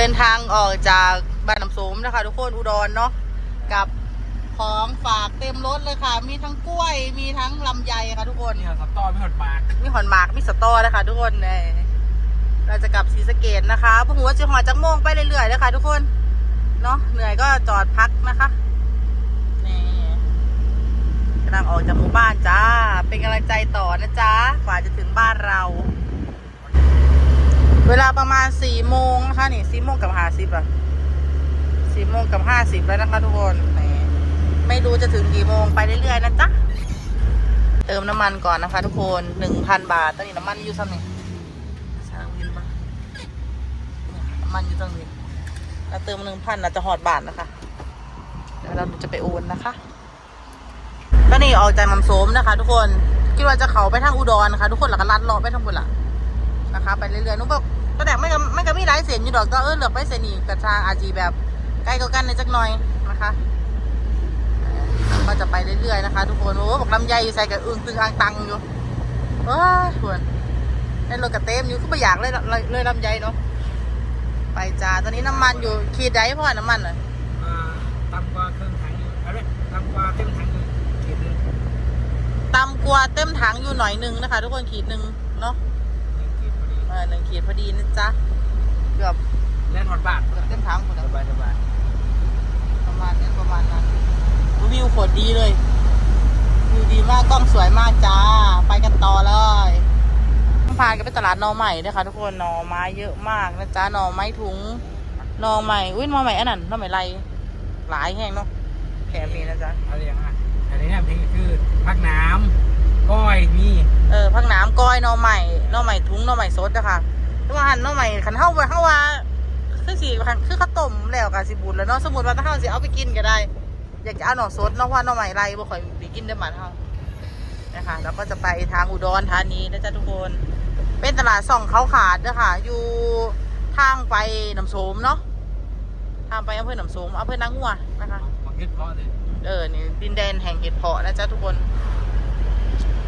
ดินทางออกจากบ้านน้ำสมนะคะ ทุกคนอุดรเนาะกับของฝากเต็มรถเลยค่ะ มีทั้งกล้วย มีทั้งลำไยค่ะทุกคนนี่เราสตอไม่หดปากมีหอนหมากมีสตอนะคะ ทุกคนเนี่ยเราจะกลับศรีสะเกดนะคะพวกหัวจะหอจักโมงไปเรื่อยๆเลยค่ะ ทุกคนเนาะเหนื่อยก็จอดพักนะคะนี่กำลังออกจากหมู่บ้านจ้า เป็นกำลังใจต่อนะจ๊ะกว่าจะถึงบ้านเรา เวลาประมาณสี่โมงนะคะนี่สี่โมงกับห้าสิบอะสี่โมงกับห้าสิบแล้วนะคะทุกคนไม่รู้จะถึงกี่โมงไปเรื่อยๆนะจ๊ะเติมน้ำมันก่อนนะคะ ทุกคนหนึ่งพันบาทตอนนี้น้ำมันอยู่สักหนึ่งสามวินปะน้ำมันอยู่ตรงนี้เราเติมหนึ่งพันเราจะหอดบาทนะคะเดี๋ยวเราจะไปโอนนะคะก็นี่ออกจากน้ำโสมนะคะ ทุกคนคิดว่าจะเขาไปทางอุดรนะคะ ทุกคนหลักลัดเลาะไปทางบนละนะคะ ไปเรื่อยๆนุ๊กบบก็ แต่ไม่ก็ไม่ก็มีหลายเสียงอยู่ดอกก็เออเหลือไปเสียนี่กับทางอาจีแบบใกล้กันในจักหน่อยนะคะก็จะไปเรื่อยๆนะคะ ทุกคนโอ้บอกลำไยอยู่ใส่กับอึ้งตึงอ่างตังอยู่ว้าทวนในรถกระเต็มอยู่ก็ไม่อยากเลยเลยเลยลำไยเนาะไปจ้าตอนนี้น้ำมันอยู่ขีดใดเพราะว่าน้ำมันอะอ่าต่ำกว่าเครื่องถังอยู่อะไรต่ำกว่าเต็มถังอยู่ขีดหนึงต่ำกว่าเต็มถังอยู่หน่อยหนึงนะคะ ทุกคนขีดหนึ่งเนาะหนึ่งขีดพอดี เออหนึ่งขีดพอดีนะจ๊ะ เกือบเล่นหดบาทเกือบเต็มถังหมดสแล้วบายสบายประมาณนี้ประมาณนั้นวิวโคตรดีเลยวิวดีมากกล้องสวยมากจ้า ไปกันต่อเลยพากันไปตลาดหนอใหม่ด้วยค่ะทุกคนหนอไม้เยอะมากนะจ๊ะหนอไม้ถุงหนอใหม่อุ้ยหนอใหม่อันนั้นหนอใหม่ไรหลายแห้งเนาะแถมมีนะจ๊ะอะไรอย่างอะอันนี้เนี่ยเพลงคือพักน้ำ ก้อยมีเออพักน้ำก้อยหนอใหม่หนอใหม่ถุงหนอใหม่สดนะคะทุกวันหนอใหม่ขันเท่าไปเท่าว่าคือสีคือข้าวต้มแล้วกับสิบุญแล้วเนาะสมมติว่าถ้าเราสิเอาไปกินก็ได้ อยากจะเอาหน่อสดเนาะเพราะว่าหน่อใหม่ไรบ่ค่อยไปกินได้หมันเท่านะคะแล้วก็จะไปทางอุดรธานีนะจ๊ะทุกคน เป็นตลาดส่องเขาขาดเด้อค่ะอยู่ทางไปน้ำโสมเนาะทางไปอำเภอน้ำโสมอำเภอนางงัวนะคะมังคิดเพราะเลยเออ นี่ดินแดนแห่งเห็ดเพาะนะจ๊ะทุกคน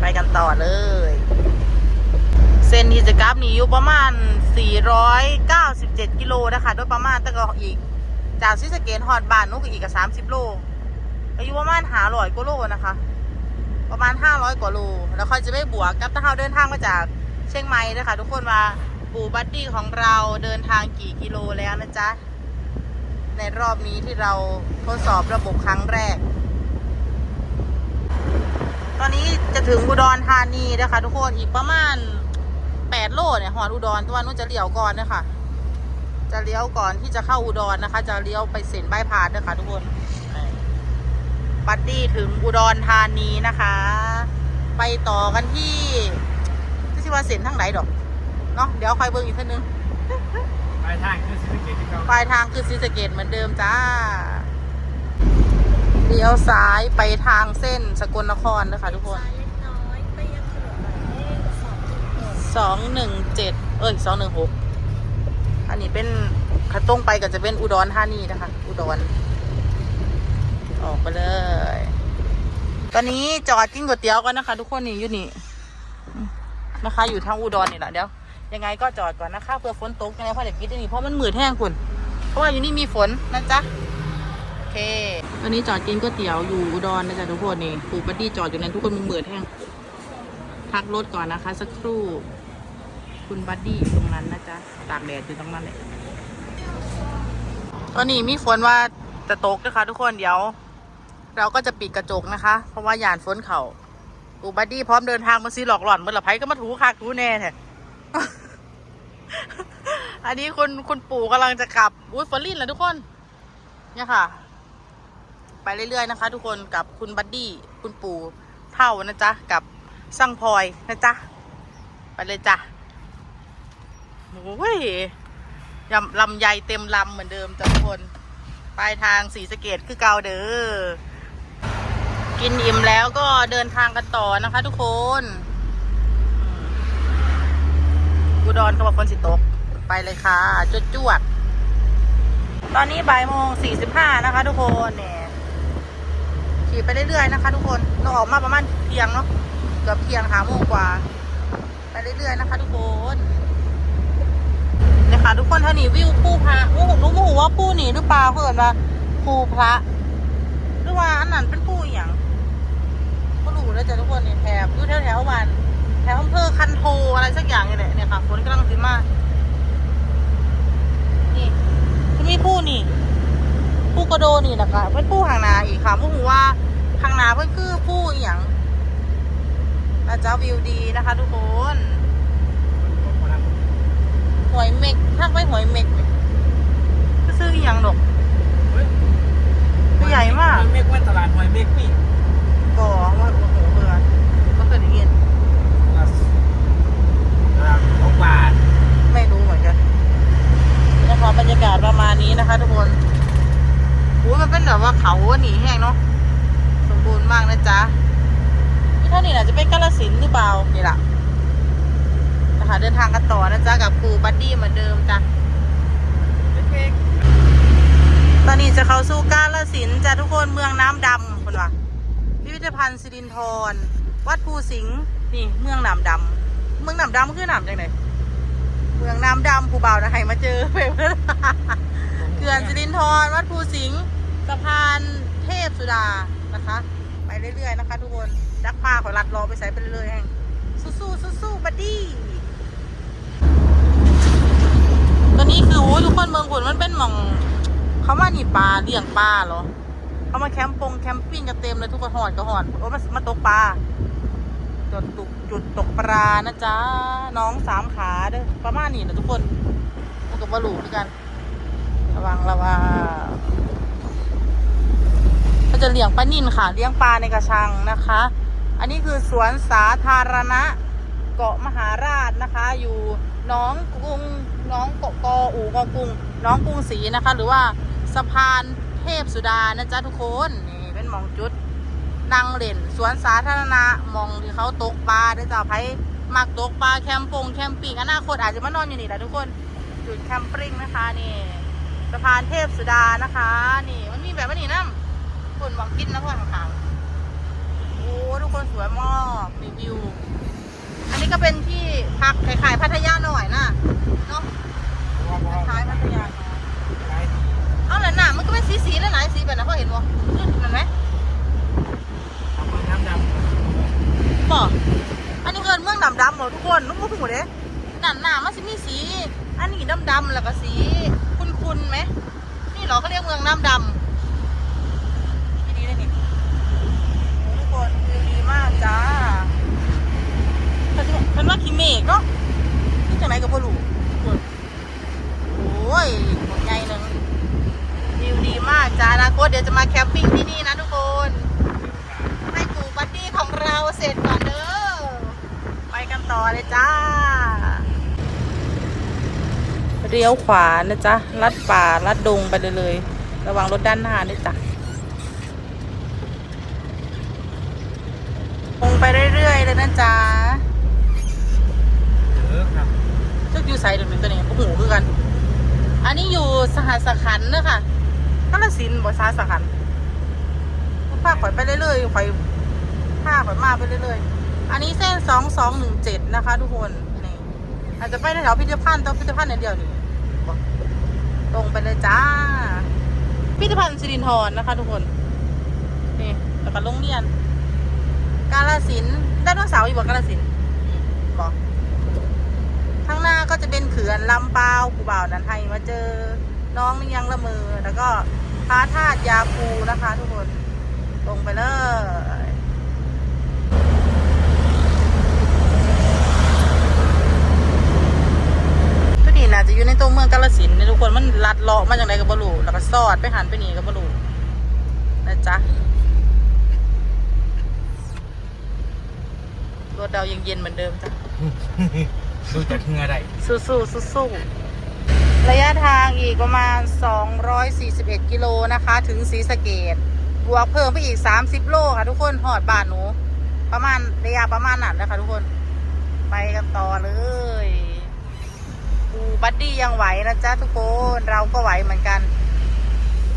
ไปกันต่อเลย เส้นที่จะกราฟนี่อยู่ประมาณ 497 กิโลนะคะ โดยประมาณแต่ก็อีก จากซิสเกตฮอดบานนุกก็อีกกับ30 โลก็อยู่ประมาณ500กว่าโลนะคะ ประมาณ 500 กว่าโล แล้วค่อยจะไม่บวกกับถ้าเราเดินทางมาจากเชียงใหม่นะคะทุกคนว่าปูบัดดี้ของเราเดินทางกี่กิโลแล้วนะจ๊ะ ในรอบนี้ที่เราทดสอบระบบครั้งแรก ตอนนี้จะถึงอุดรธานีนะคะทุกคนอีกประมาณ8โลเนี่ยหอดอุดรแตัวานุ่นจะเลี้ยวก่อนนะคะจะเลี้ยวก่อนที่จะเข้าอุดรนะคะ จะเลี้ยวไปเส้นใบายพาดนะคะทุกคนบัดดี้ถึงอุดรธานีนะคะ ไปต่อกันที่ที่ชื่อว่าเส้นทางไหนดอกเนาะเดี๋ยวคอยเบิ่งอีกทีนึงปลายทางคือสิบเกตที่เขาปลายทางคือศรีสะเกดเหมือนเดิมจ้า เลี้ยวซ้ายไปทางเส้นสกลนครนะคะทุกคนสองหนึ่งเจ็ดเอ้ยสองหนึ่งหกอันนี้เป็นขันตรงไปก็จะเป็นอุดรธานีนะคะ อุดร ออกไปเลย ตอนนี้จอดกินก๋วยเตี๋ยวกันนะคะ ทุกคนนี่อยู่นี่นะคะ อยู่ทางอุดรนี่แหละเดี๋ยวยังไงก็จอดก่อนนะคะเพื่อฝนตกยังไงเพราะเดี๋ยวกินนี่เพราะมันมืดแห้งคุณเพราะว่าอยู่นี่มีฝนนะจ๊ะ เคตอนนี้จอดกินก๋วยเตี๋ยวอยู่อุดรนะจ๊ะทุกคนนี่ปูปัดดี้จอดอยู่นั้นทุกคนมึงมืดแห้งพักรถก่อนนะคะ สักครู่ คุณบัดดี้อยู่ตรงนั้นนะจ๊ะตากแดดอยู่ตรงนั้นเลยตอนนี้มีฝนว่าจะตกนะคะ ทุกคนเดี๋ยว เราก็จะปิดกระจกนะคะ เพราะว่าหยานฝนเขาปูบัดดี้พร้อมเดินทางมาซีหลอกหล่อนเมื่อไหร่ไผก็มาถูคักถูแน่แท้อันนี้คุณคุณปู่กำลังจะกลับอุ้ยฝนลิ่นแล้วทุกคน เนี่ยค่ะ ไปเรื่อยๆนะคะ ทุกคนกับคุณบัดดี้คุณปู่เท่านะจ๊ะกับสั่งพลอยนะจ๊ะไปเลยจ้ะโอ้ยยำลำไยเต็มลำเหมือนเดิมจ้ะทุกคนปลายทางสีสเกตคือเกาเด้อกินอิ่มแล้วก็เดินทางกันต่อนะคะ ทุกคนอืมอุดรเขาบอกฝนสิตก ไปเลยค่ะจวดจวดตอนนี้บ่ายโมงสี่สิบห้านะคะ ทุกคนเนี่ย ขี่ไปเรื่อยๆนะคะทุกคนเราออกมาประมาณเที่ยงเนาะเกือบเที่ยงหาโมงกว่า ไปเรื่อยๆนะคะ ทุกคนนี่ค่ะคะทุกคนท่านี่วิวภูพระโอ้โหรู้โมโหว่าภูนี่หรือเปล่าเพื่อนว่าภูพระหรือว่าอันนั้นเป็นภูอย่างก็รู้แล้วจ้ะทุกคนเนี่ยแถบอยู่แถวแถวๆวันแถวอำเภอคันโทอะไรสักอย่างนี่แหละเนี่ยค่ะฝนกำลังสิมานี่จะมีภูนี่ภูกระโดนี่นะคะเป็นภูหางนาอีกค่ะโมโหว่า หางนาเพื่อนคือภูอหย่างนะจ๊ะวิวดีนะคะ ทุกคนหอยเม็กทักไปหอยเม็กก็ซื้ออหย่างดอกตัวใหญ่มากเมฆว่าตลาดหอยเมฆนี่บ่ว่าโอ้โหเบื่อก็เคยได้ยินตลาดของบาทไม่รู้เหมือนกันนะคะบรรยากาศประมาณนี้นะคะ ทุกคนโอ้ยมันเป็นแบบว่าเขาหนีแห้งเนาะส มบูรณ์มากนะจ๊ะนี่เท่านี้แหละจะเป็นกาลสินธุ์หรือเปล่า นี่แหละนะคะเดินทางกันต่อนะจ๊ะกับครูบัดดี้เหมือนเดิมจ้ะเมฆตอนนี้จะเข้าสู่กาลสินธุ์จ้ะทุกคนเมืองน้ำดำคนว่าพิพิธภัณฑ์สิรินธรวัดภูสิงห์นี่เมืองน้ำดำเมืองน้ำดำคือน้ำจังไหนเมืองน้ำดำภูเบานะให้มาเจอเพื่อนเขื่อนสิรินธรวัดภูสิงห์สะพานเทพสุดานะคะไป เรื่อยๆนะคะ ทุกคนจักพาขอรัดรอไปใส่ไปเรื่อยๆแห่งสู้ๆสู้ๆบัดดี้ตอนนี้คือโอ้ยทุกคนเมืองผลมันเป็นหม่องเขามาหนีปลาเลี้ยงปลาเหรอเขามาแคมป์ปงแคมปิ้งกันเต็มเลยทุกคนหอดก็หอดโอ้มามาตกปลาจุดตกจุดตกปลานะจ๊ะน้องสามขาเด้อประมาณนี้นะทุกคนมันกับบลูด้วยกัน ระวังระวังเขา จะเลี้ยงปลานิ่นค่ะ เลี้ยงปลาในกระชังนะคะ อันนี้คือสวนสาธารณะเกาะมหาราชนะคะ อยู่น้องกรุงน้องเกาะกออู่กอกรุงน้องกรุงศรีนะคะ หรือว่าสะพานเทพสุดานะจ๊ะทุกคนนี่เป็นมองจุดนั่งเล่นสวนสาธารณะมองที่เขาตกปลาเด้จ้าไผมักตกปลาแคมปงแคมปิ้งอนาคตอาจจะมานอนอยู่นี่แหละทุกคนจุดแคมปิ้งนะคะนี่สะพานเทพสุดานะคะ นี่มันมีแบบว่านี่นะ คนหวังกินนะพ่อข้างๆโอ้ทุกคนสวยมากรีวิว อันนี้ก็เป็นที่พักขายๆพัทยาหน่อยนะเนาะขายพัทยาเอาแล้วหนามันก็เป็นสีสีๆแล้วหลายสีแบบนั้นพอเห็นบ่เห็นไหมน้ำดบ่อันนี้เกินเมืองดำดำเหรอทุกคนนุ่มหูเด้นั่นหนามันสิมีสี อันนี้ดำดำแล้วก็สี คุ้นๆไหมนี่เหรอเขาเรียกเมืองน้ำดำที่นี่เลยนี่โอ้ทุกคนวิวดี มากจ้าเป็นว่าขี้เมฆเนาะนี่จังไหนกับพ่อลูกทุกคนโอ้ยหมดใหญ่หนึ่งวิวดีมากจ้าอนาคตเดี๋ยวจะมาแคมปิ้งที่นี่นะทุกคน ให้ปูบัดดี้ของเราเสร็จก่อนเด้อ ไปกันต่อเลยจ้า เลี้ยวขวานะจ๊ะลัดป่าลัดดงไปเลยเลยระวังรถด้านหน้าด้วยจ้ะลงไป เรื่อยๆเลยนะจ๊ะเออครับซึกอยู่ไซด์ตรงนี้ตัวนี้โอ้โหคือกัน อันนี้อยู่สหัสขันธ์เนอะค่ะกาลสินธุ์บ่สหัสขันธ์พาข่อยไปเรื่อยๆข่อยพาข่อยมาไปเรื่อยๆ อันนี้เส้นสองสองหนึ่งเจ็ดนะคะ ทุกคนนี่อาจจะไปแถวพิพิธภัณฑ์ต้องพิพิธภัณฑ์เดียวนี่ตรงไปเลยจ้า พิพิธภัณฑ์สิรินธรนะคะ ทุกคนนี่แล้วก็โรงเรียน กาลสินธุ์ไดโนเสาร์อยู่บ่กาลสินบอกข้างหน้าก็จะเป็นเขื่อนลำเปาวกูบ่าวนันไทยมาเจอน้องนี่ยังละเมือแล้วก็พระธาตุยาคูนะคะ ทุกคนลงไปเลยทุดีน่าจะอยู่ในตัวเมืองกาฬสินเนี่ยทุกคนมันลัดเลาะมาจากไหนกับบรูแล้วก็ซอดไปหันไปนี่กับบรูนะจ๊ะ รถเรายังเย็นเหมือนเดิมจ้ะ ดูจากเหงือได้สู้สู้สู้สู้ระยะทางอีกประมาณ 241 กิโลนะคะ ถึงศรีสะเกดบวกเพิ่มไปอีก 30 โลค่ะทุกคนหอดบ้านหนู ประมาณระยะประมาณนั้นนะคะทุกคน ไปกันต่อเลยปูบัดดี้ยังไหวนะจ๊ะทุกคนเราก็ไหวเหมือนกัน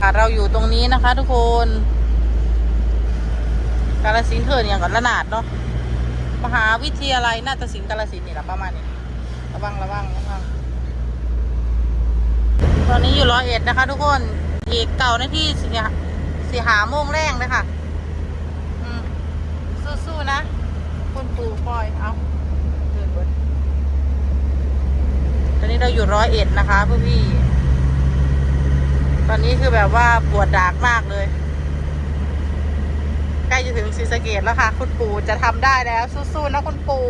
อะเราอยู่ตรงนี้นะคะ ทุกคน กาลสินธุ์เถินอย่างกับระนาดเนาะ มหาวิทยาลัยนาฏศิลป์กาลสินนี่แหละประมาณนี้ระวังระวังระวังตอนนี้อยู่ร้อยเอ็ดนะคะ ทุกคนอีกเก่านาที่สี่หาสี่หาโมงแรงเลยค่ะอืมสู้ๆนะคุณปู่ปล่อยเอาเดินบิดตอนนี้เราอยู่ร้อยเอ็ดนะคะพวกพี่ ตอนนี้คือแบบว่าปวดดากมากเลย ใกล้จะถึงศรีสะเกดแล้วค่ะ คุณปู่จะทำได้แล้วสู้ๆนะคุณปู่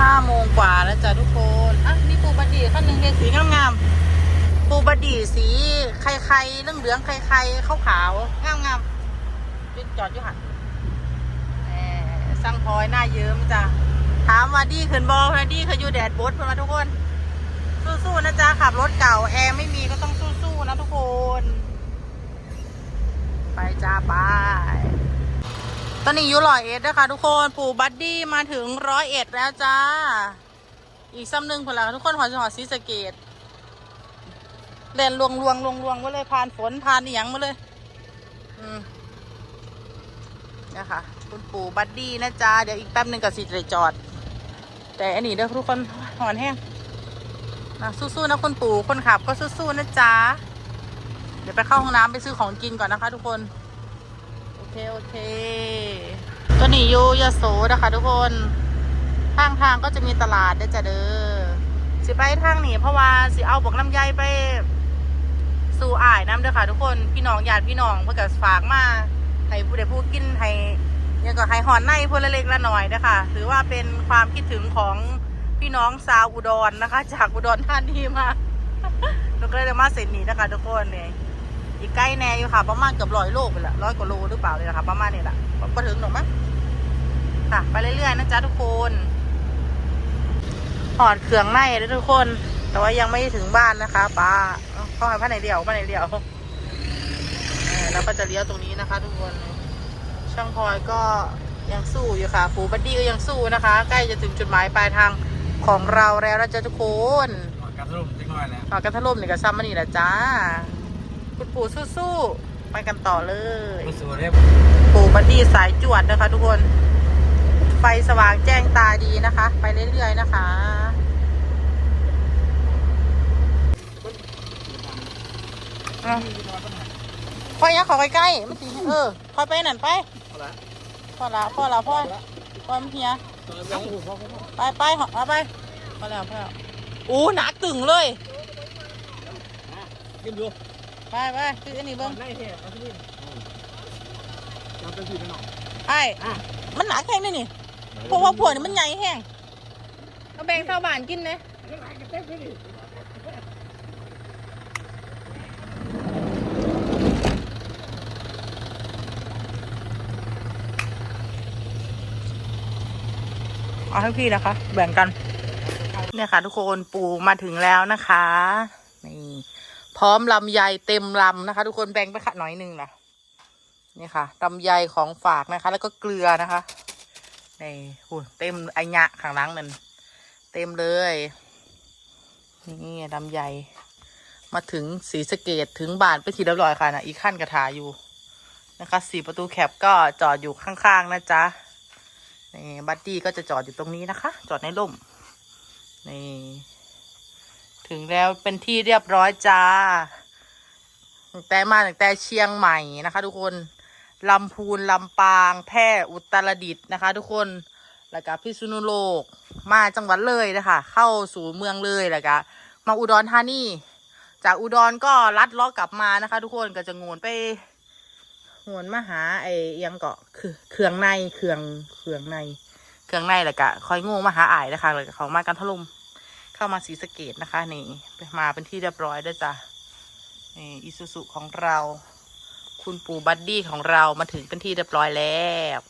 ห้าโมงกว่าแล้วจ้ะทุกคนอะนี่ปูบดีขั้นหนึ่งเป็นสีงามๆปูบดีสีไข่ไข่เรื่องเหลืองๆไข่ไข่ขาวขาวงามๆจุดจอดอยู่หันแหมสั่งพลอยหน้าเยิ้มจ้ะถามว่าดีขึ้นบอนะดีคืออยู่แดดบดเพื่อนมาทุกคน สู้ๆนะจ๊ะขับรถเก่าแอร์ไม่มีก็ต้องสู้ๆนะทุกคน จ้าไปตอนนี้อยู่ร้อยเอ็ดนะคะทุกคนปู่บัดดี้มาถึงร้อยเอ็ดแล้วจ้า อีกซ้ำหนึ่งคนละทุกคนหอจังหวัดศรีสะเกดเล่นลวงลวงลวงลวงมาเลยผ่านฝนผ่านอหย่างมาเลย อืมนะคะคุณปู่บัดดี้นะจ๊ะเดี๋ยวอีกแป๊บหนึ่งกับสิจะจอด แต่อันนี้เด้อทุกคนหอนแห้งนะสู้ๆนะคุณปู่คนขับก็สู้ๆนะจ๊ะเดี๋ยวไปเข้าห้องน้ำไปซื้อของกินก่อนนะคะ ทุกคน เค โอเค ตัวนี้อยู่ยโสนะคะ ทุกคนข้างทางก็จะมีตลาดได้อจ้ะเด้อสิไปทางนี้เพราะว่าสิเอาบอกลำไยไปสู่อ่ายน้ำเด้อค่ะ ทุกคนพี่น้องญาติพี่น้องเพื่อกับฝากมาให้ผู้ใดผู้กินให้ยังก็ให้หอนในพลเล็กละหน่อยนะคะถือว่าเป็นความคิดถึงของพี่น้องชาวอุดรนะคะ จากอุดรธานีมาเราก็เลยมาเสร็จนี้นะคะ ทุกคนเนี่ย อีกใกล้แน่อยู่ค่ะ ประมาณเกือบร้อยโลไปละร้อยกว่าโลหรือเปล่าเลยนะคะประมาณนี้แหละก็ถึงหรอกมั้งค่ะ ไปเรื่อยๆนะจ๊ะทุกคนหอดเครื่องในแล้วทุกคน แต่ว่ายังไม่ถึงบ้านนะคะป้าเข้ามาผ้าไหนเดียวผ้าไหนเดียวเออแล้วก็จะเลี้ยวตรงนี้นะคะ ทุกคน ช่างพลอยก็ยังสู้อยู่ค่ะปูบัดดี้ก็ยังสู้นะคะ ใกล้จะถึงจุดหมายปลายทางของเราแล้วนะจ๊ะทุกคนหอดกระทุ่มจังหน่อยแล้วฝากกันถล่มนี่กับซัมมานี่แหละจ้า คุณปู่สู้ๆไปกันต่อเลย รู้สึกว่าได้ปู่บัดดี้สายจวดนะคะ ทุกคน ไฟสว่างแจ้งตาดีนะคะ ไปเรื่อยๆนะคะอะพอยักขอใกล้ๆไม่สิเออพอไปนั่นไปพอละพอละพอพอมนเฮียไปไปเหาะเอาไปพอแล้วพอแล้วอู้หนักตึงเลยกินดู ไปไปคืออันนี้เบิ้งได้แค่เอาที่นี่เราเป็นสีเป็นหนองไอ้มันหนักแห้งนี่นี่เพราะว่าผัวนี่มันใหญ่แห้งเอาแบ่งชาวบ้านกินนะเอาให้พี่นะคะ แบ่งกัน เนี่ยค่ะทุกคนปูมาถึงแล้วนะคะ นี่ ร้อมลำไยเต็มลำนะคะ ทุกคนแบ่งไปค่ะหน่อยหนึ่งนะนี่ค่ะลำไยของฝากนะคะ แล้วก็เกลือนะคะนี่หูเต็มไอหยะข้างหล่างนั่นเต็มเลยนี่ลำไยมาถึงสีสเกตถึงบานไปทีเรียบร้อยค่ะนะอีกขั้นกระถาอยู่นะคะสี่ประตูแคปก็จอดอยู่ข้างๆนะจ๊ะนี่บัดดี้ก็จะจอดอยู่ตรงนี้นะคะ จอดในร่มนี่ ถึงแล้วเป็นที่เรียบร้อยจ้าแต่มาตั้งแต่เชียงใหม่นะคะ ทุกคนลำพูนลำปาง แพร่อุตรดิตถ์นะคะ ทุกคนแล้วก็พิษณุโลก มาจังหวัดเลยนะคะเข้าสู่เมืองเลยแล้วก็มาอุดรธานีจากอุดรก็ลัดล้อกลับมานะคะ ทุกคนก็จะงวนไปงวนมาหาไอ้อิหยังเกาะคือเครื่องในเครื่องเครื่องในเครื่องในแล้วก็คอยงูมาหาอ้ายนะคะแล้วก็เขามากันถล่ม เข้ามาสีสะเกตนะคะ นี่มาเป็นที่เรียบร้อยด้วยจ้ะนี่อิซูซุของเรา คุณปู่บัดดี้ของเรามาถึงเป็นที่เรียบร้อยแล้ว